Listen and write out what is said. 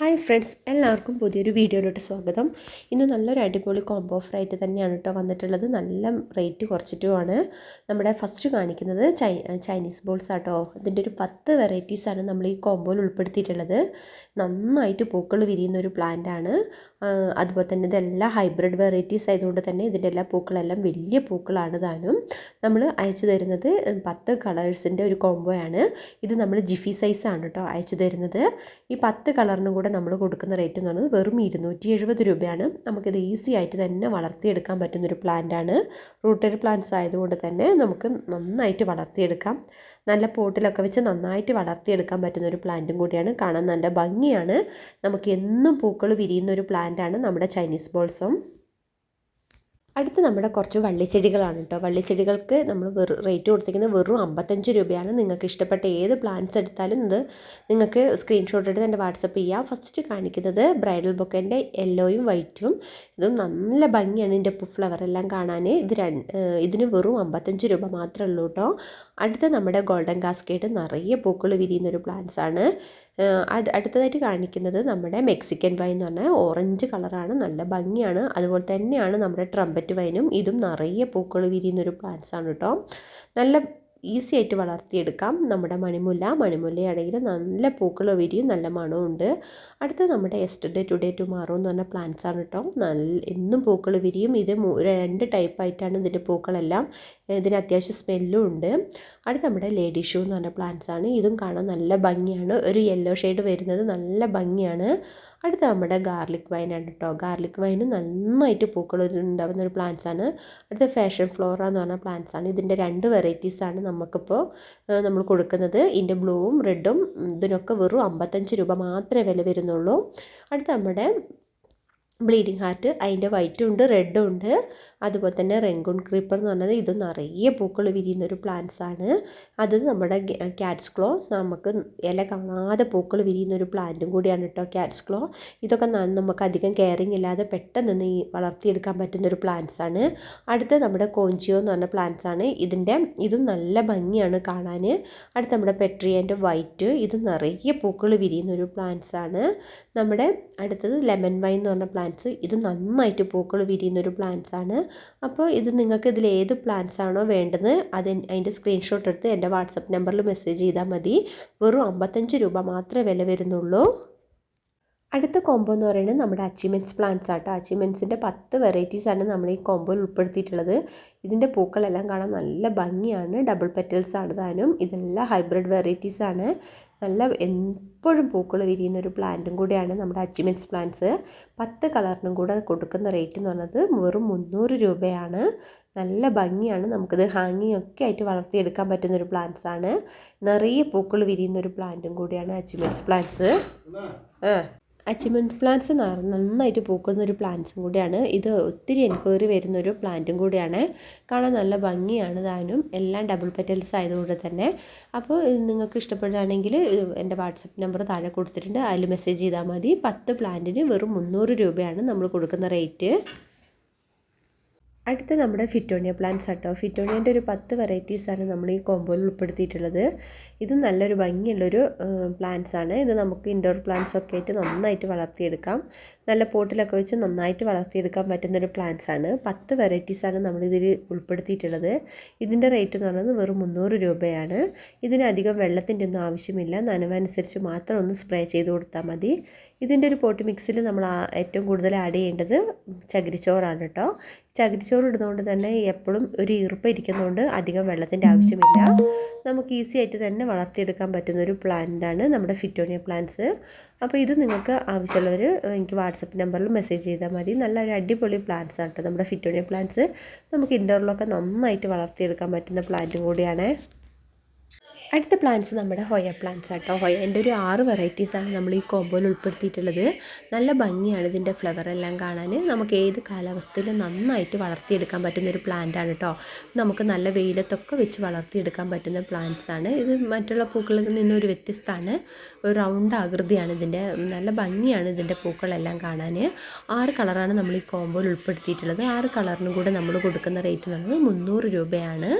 Hi friends എല്ലാവർക്കും പുതിയൊരു വീഡിയോയിലോട്ട് സ്വാഗതം. ഇന്ന് നല്ലൊരു അടിപൊളി കോംബോ ഓഫർ ആയിട്ട് തന്നെയാണ് കേട്ടോ വന്നിട്ടുള്ളത്. നല്ല റേറ്റ് കുറച്ചിട്ടുമാണ്. നമ്മുടെ ഫസ്റ്റ് കാണിക്കുന്നത് ചൈ ചൈനീസ് ബോൾസ് ആട്ടോ. ഇതിന്റെ ഒരു പത്ത് വെറൈറ്റീസാണ് നമ്മൾ ഈ കോംബോയിൽ ഉൾപ്പെടുത്തിയിട്ടുള്ളത്. നന്നായിട്ട് പൂക്കൾ വിരിയുന്ന ഒരു പ്ലാന്റ് ആണ്. അതുപോലെ തന്നെ ഇതെല്ലാം ഹൈബ്രിഡ് വെറൈറ്റീസ് ആയതുകൊണ്ട് തന്നെ ഇതിന്റെ എല്ലാ പൂക്കളെല്ലാം വലിയ പൂക്കളാണ് താനും. നമ്മൾ അയച്ചു തരുന്നത് പത്ത് കളേഴ്സിന്റെ ഒരു കോംബോയാണ് ഇത് നമ്മൾ ജിഫി സൈസാണ് കേട്ടോ അയച്ചു തരുന്നത്. ഈ പത്ത് കളറിനും കൂടെ നമ്മൾ കൊടുക്കുന്ന റേറ്റ് എന്ന് പറയുന്നത് വെറും ഇരുന്നൂറ്റി എഴുപത് രൂപയാണ്. നമുക്കിത് ഈസി ആയിട്ട് തന്നെ വളർത്തിയെടുക്കാൻ പറ്റുന്നൊരു പ്ലാന്റ് ആണ്. റൂട്ടഡ് പ്ലാന്റ്സ് ആയതുകൊണ്ട് തന്നെ നമുക്ക് നന്നായിട്ട് വളർത്തിയെടുക്കാം. നല്ല പോട്ടിലൊക്കെ വെച്ച് നന്നായിട്ട് വളർത്തിയെടുക്കാൻ പറ്റുന്ന ഒരു പ്ലാന്റും കൂടിയാണ്. കാണാൻ നല്ല ഭംഗിയാണ്. നമുക്ക് എന്നും പൂക്കൾ വിരിയുന്ന ഒരു പ്ലാന്റാണ് നമ്മുടെ ചൈനീസ് ബോൾസം അടുത്ത് നമ്മുടെ കുറച്ച് വള്ളിച്ചെടികളാണ് കേട്ടോ. വള്ളിച്ചെടികൾക്ക് നമ്മൾ വെറു റേറ്റ് കൊടുത്തിരിക്കുന്നത് വെറും അമ്പത്തഞ്ച് രൂപയാണ്. നിങ്ങൾക്ക് ഇഷ്ടപ്പെട്ട ഏത് പ്ലാന്റ്സ് എടുത്താലും ഇത് നിങ്ങൾക്ക് സ്ക്രീൻഷോട്ട് എടുത്ത് എന്റെ വാട്സപ്പ് ചെയ്യാം. ഫസ്റ്റ് കാണിക്കുന്നത് ബ്രൈഡൽ ബൊക്കേന്റെ യെല്ലോയും വൈറ്റും ഇതും നല്ല ഭംഗിയാണ് ഇതിന്റെ ഫ്ലവർ എല്ലാം കാണാൻ. ഇത് രണ്ട് ഇതിന് വെറും അമ്പത്തഞ്ച് രൂപ മാത്രമേ ഉള്ളൂ കേട്ടോ. അടുത്ത നമ്മുടെ ഗോൾഡൻ കാസ്കേഡ് നിറയെ പൂക്കൾ വിരിയുന്നൊരു പ്ലാന്റ്സാണ് അത് അടുത്തതായിട്ട് കാണിക്കുന്നത് നമ്മുടെ മെക്സിക്കൻ വൈൻ എന്ന് പറഞ്ഞാൽ ഓറഞ്ച് കളറാണ് നല്ല ഭംഗിയാണ്. അതുപോലെ തന്നെയാണ് നമ്മുടെ ട്രംപറ്റ് വൈനും ഇതും നിറയെ പൂക്കൾ വിരിയുന്നൊരു പ്ലാന്റ്സാണ് കേട്ടോ. നല്ല ഈസി ആയിട്ട് വളർത്തിയെടുക്കാം. നമ്മുടെ മണിമുല്ല മണിമുല്ലയാണെങ്കിൽ നല്ല പൂക്കൾ വിരിയും നല്ല ഉണ്ട്. അടുത്ത നമ്മുടെ എസ്റ്റർഡേ ടുഡേ ടുമാറോ എന്ന് പറഞ്ഞ പ്ലാന്റ്സ് ആണ് കേട്ടോ നല്ല എന്നും പൂക്കൾ വിരിയും. ഇത് രണ്ട് ടൈപ്പായിട്ടാണ് ഇതിന്റെ പൂക്കളെല്ലാം. ഇതിന് അത്യാവശ്യം സ്മെല്ലും ഉണ്ട്. അടുത്ത നമ്മുടെ ലേഡി ഷൂ എന്ന് പറഞ്ഞ പ്ലാന്റ്സ് ആണ്. ഇതും കാണാൻ നല്ല ഭംഗിയാണ്. ഒരു യെല്ലോ ഷെയ്ഡ് വരുന്നത് നല്ല ഭംഗിയാണ്. അടുത്ത നമ്മുടെ ഗാർലിക് വൈനാണ് കേട്ടോ ഗാർലിക് വൈന് നന്നായിട്ട് പൂക്കൾ ഉണ്ടാകുന്ന ഒരു പ്ലാന്റ്സ് ആണ്. അടുത്ത ഫാഷൻ ഫ്ലോറ എന്ന് പറഞ്ഞ പ്ലാന്റ്സ് ആണ്. ഇതിന്റെ രണ്ട് വെറൈറ്റീസ് ആണ് നമുക്കിപ്പോൾ നമ്മൾ കൊടുക്കുന്നത് ഇതിന്റെ ബ്ലൂവും റെഡും ഇതിനൊക്കെ വെറും അമ്പത്തഞ്ച് രൂപ മാത്രമേ വില വരുന്നുള്ളൂ. അടുത്ത നമ്മുടെ ബ്ലീഡിങ് ഹാർട്ട് അതിന്റെ വൈറ്റും ഉണ്ട് റെഡും ഉണ്ട്. അതുപോലെ തന്നെ റെങ്കുൺ ക്രീപ്പർ എന്ന് പറഞ്ഞത് ഇത് നിറയെ പൂക്കൾ വിരിയുന്ന ഒരു പ്ലാന്റ്സ് ആണ്. അത് നമ്മുടെ ക്യാറ്റ്സ് ക്ലോ നമുക്ക് ഇല കാണാതെ പൂക്കൾ വിരിയുന്ന ഒരു പ്ലാന്റും കൂടിയാണ് കേട്ടോ ക്യാറ്റ്സ് ക്ലോ ഇതൊക്കെ നമുക്ക് അധികം കെയറിങ് ഇല്ലാതെ പെട്ടെന്ന് ഈ വളർത്തിയെടുക്കാൻ പറ്റുന്ന ഒരു പ്ലാന്റ്സ് ആണ്. അടുത്ത നമ്മുടെ കോഞ്ചിയോ എന്ന് പറഞ്ഞ പ്ലാന്റ്സ് ആണ്. ഇതിന്റെ ഇതും നല്ല ഭംഗിയാണ് കാണാൻ. അടുത്ത നമ്മുടെ പെട്രിയന്റെ വൈറ്റ് ഇത് നിറയെ പൂക്കൾ വിരിയുന്ന ഒരു പ്ലാന്റ്സ് ആണ്. നമ്മുടെ അടുത്തത് ലെമൺ വൈ എന്ന് പറഞ്ഞ പ്ലാന്റ്സ് ഇത് നന്നായിട്ട് പൂക്കൾ വിരിയുന്ന ഒരു പ്ലാന്റ്സ് ആണ്. അപ്പോൾ ഇത് നിങ്ങൾക്ക് ഇതിൽ ഏത് പ്ലാന്റ്സ് ആണോ വേണ്ടത് അത് അതിന്റെ സ്ക്രീൻഷോട്ട് എടുത്ത് എന്റെ വാട്സപ്പ് നമ്പറിൽ മെസ്സേജ് ചെയ്താൽ മതി. വെറും അമ്പത്തഞ്ച് രൂപ മാത്രമേ വില വരുന്നുള്ളൂ. അടുത്ത കോംബോ എന്ന് പറയുന്നത് നമ്മുടെ അച്ചീവ്മെന്റ്സ് പ്ലാന്റ്സ് ആട്ടോ അച്ചീവ്മെന്റ്സിന്റെ പത്ത് വെറൈറ്റീസാണ് നമ്മൾ ഈ കോംബോയിൽ ഉൾപ്പെടുത്തിയിട്ടുള്ളത്. ഇതിന്റെ പൂക്കളെല്ലാം കാണാൻ നല്ല ഭംഗിയാണ്. ഡബിൾ പെറ്റൽസ് ആണ് താനും. ഇതെല്ലാം ഹൈബ്രിഡ് വെറൈറ്റീസ് ആണ്. നല്ല എപ്പോഴും പൂക്കൾ വിരിയുന്ന ഒരു പ്ലാന്റും കൂടിയാണ് നമ്മുടെ അച്ചീവ്മെന്റ്സ് പ്ലാന്റ്സ് പത്ത് കളറിനും കൂടെ കൊടുക്കുന്ന റേറ്റ് എന്ന് പറയുന്നത് വെറും മുന്നൂറ് രൂപയാണ്. നല്ല ഭംഗിയാണ്. നമുക്കിത് ഹാങ്ങിങ് ഒക്കെ ആയിട്ട് വളർത്തിയെടുക്കാൻ പറ്റുന്ന ഒരു പ്ലാന്റ്സ് ആണ്. നിറയെ പൂക്കൾ വിരിയുന്ന ഒരു പ്ലാന്റും കൂടിയാണ് അച്ചീവ്മെന്റ്സ് പ്ലാന്റ്സ് ആ. അച്ചിമെന്റ് പ്ലാന്റ്സ് നന്നായിട്ട് പൂക്കുന്ന ഒരു പ്ലാന്റ്സും കൂടിയാണ്. ഇത് ഒത്തിരി എൻക്വയറി വരുന്ന ഒരു പ്ലാന്റും കൂടിയാണ്. കാണാൻ നല്ല ഭംഗിയാണ് താനും. എല്ലാം ഡബിൾ പെറ്റൽസ് ആയതുകൊണ്ട് തന്നെ. അപ്പോൾ നിങ്ങൾക്ക് ഇഷ്ടപ്പെടുകയാണെങ്കിൽ എന്റെ വാട്സപ്പ് നമ്പർ താഴെ കൊടുത്തിട്ടുണ്ട്. അതിൽ മെസ്സേജ് ചെയ്താൽ മതി. പത്ത് പ്ലാന്റിന് വെറും മുന്നൂറ് രൂപയാണ് നമ്മൾ കൊടുക്കുന്ന റേറ്റ് അടുത്ത നമ്മുടെ ഫിറ്റോണിയ പ്ലാന്റ്സ് ആട്ടോ. ഫിറ്റോണിയന്റെ ഒരു പത്ത് വെറൈറ്റീസാണ് നമ്മൾ ഈ കോമ്പോയിൽ ഉൾപ്പെടുത്തിയിട്ടുള്ളത്. ഇത് നല്ലൊരു ഭംഗിയുള്ളൊരു പ്ലാന്റ്സ് ആണ്. ഇത് നമുക്ക് ഇൻഡോർ പ്ലാന്റ്സ് ഒക്കെ ആയിട്ട് നന്നായിട്ട് വളർത്തിയെടുക്കാം. നല്ല പോട്ടിലൊക്കെ വെച്ച് നന്നായിട്ട് വളർത്തിയെടുക്കാൻ പറ്റുന്നൊരു പ്ലാന്റ്സ് ആണ്. പത്ത് വെറൈറ്റീസാണ് നമ്മളിതിൽ ഉൾപ്പെടുത്തിയിട്ടുള്ളത്. ഇതിന്റെ റേറ്റ് എന്ന് പറയുന്നത് വെറും മുന്നൂറ് രൂപയാണ്. ഇതിനധികം വെള്ളത്തിന്റെ ഒന്നും ആവശ്യമില്ല. നനവനുസരിച്ച് മാത്രം ഒന്ന് സ്പ്രേ ചെയ്ത് കൊടുത്താൽ മതി. ഇതിന്റെ ഒരു പോട്ട് മിക്സിൽ നമ്മൾ ഏറ്റവും കൂടുതൽ ആഡ് ചെയ്യേണ്ടത് ചകിരിച്ചോറാണ് കേട്ടോ. ചകിരിച്ചോറ് ഇടുന്നതുകൊണ്ട് തന്നെ എപ്പോഴും ഒരു ഈർപ്പം ഇരിക്കുന്നതുകൊണ്ട് അധികം വെള്ളത്തിന്റെ ആവശ്യമില്ല. നമുക്ക് ഈസി ആയിട്ട് തന്നെ വളർത്തിയെടുക്കാൻ പറ്റുന്ന ഒരു പ്ലാന്റാണ് നമ്മുടെ ഫിറ്റോണിയ പ്ലാന്റ്സ് അപ്പോൾ ഇത് നിങ്ങൾക്ക് ആവശ്യമുള്ളവർ എനിക്ക് വാട്സപ്പ് നമ്പറിൽ മെസ്സേജ് ചെയ്താൽ മതി. നല്ലൊരു അടിപൊളി പ്ലാന്റ്സ് ആണ് കേട്ടോ നമ്മുടെ ഫിറ്റോണിയ പ്ലാന്റ്സ് നമുക്ക് ഇൻഡോറിലൊക്കെ നന്നായിട്ട് വളർത്തിയെടുക്കാൻ പറ്റുന്ന പ്ലാന്റും കൂടിയാണ്. അടുത്ത പ്ലാന്റ്സ് നമ്മുടെ ഹൊയ പ്ലാന്റ്സ് ആട്ടോ. ഹൊയന്റെ ഒരു ആറ് വെറൈറ്റീസാണ് നമ്മൾ ഈ കോമ്പോയിൽ ഉൾപ്പെടുത്തിയിട്ടുള്ളത്. നല്ല ഭംഗിയാണ് ഇതിന്റെ ഫ്ലവർ എല്ലാം കാണാൻ. നമുക്ക് ഏത് കാലാവസ്ഥയിലും നന്നായിട്ട് വളർത്തിയെടുക്കാൻ പറ്റുന്ന ഒരു പ്ലാന്റ് ആണ് കേട്ടോ നമുക്ക് നല്ല വെയിലത്തൊക്കെ വെച്ച് വളർത്തിയെടുക്കാൻ പറ്റുന്ന പ്ലാന്റ്സ് ആണ്. ഇത് മറ്റുള്ള പൂക്കളിൽ നിന്നൊരു വ്യത്യസ്തമാണ്. ഒരു റൗണ്ട് ആകൃതിയാണ് ഇതിന്റെ നല്ല ഭംഗിയാണ് ഇതിന്റെ പൂക്കളെല്ലാം കാണാൻ. ആറ് കളറാണ് നമ്മൾ ഈ കോമ്പോയിൽ ഉൾപ്പെടുത്തിയിട്ടുള്ളത്. ആറ് കളറിനും കൂടെ നമ്മൾ കൊടുക്കുന്ന റേറ്റ് പറയുന്നത് മുന്നൂറ് രൂപയാണ്.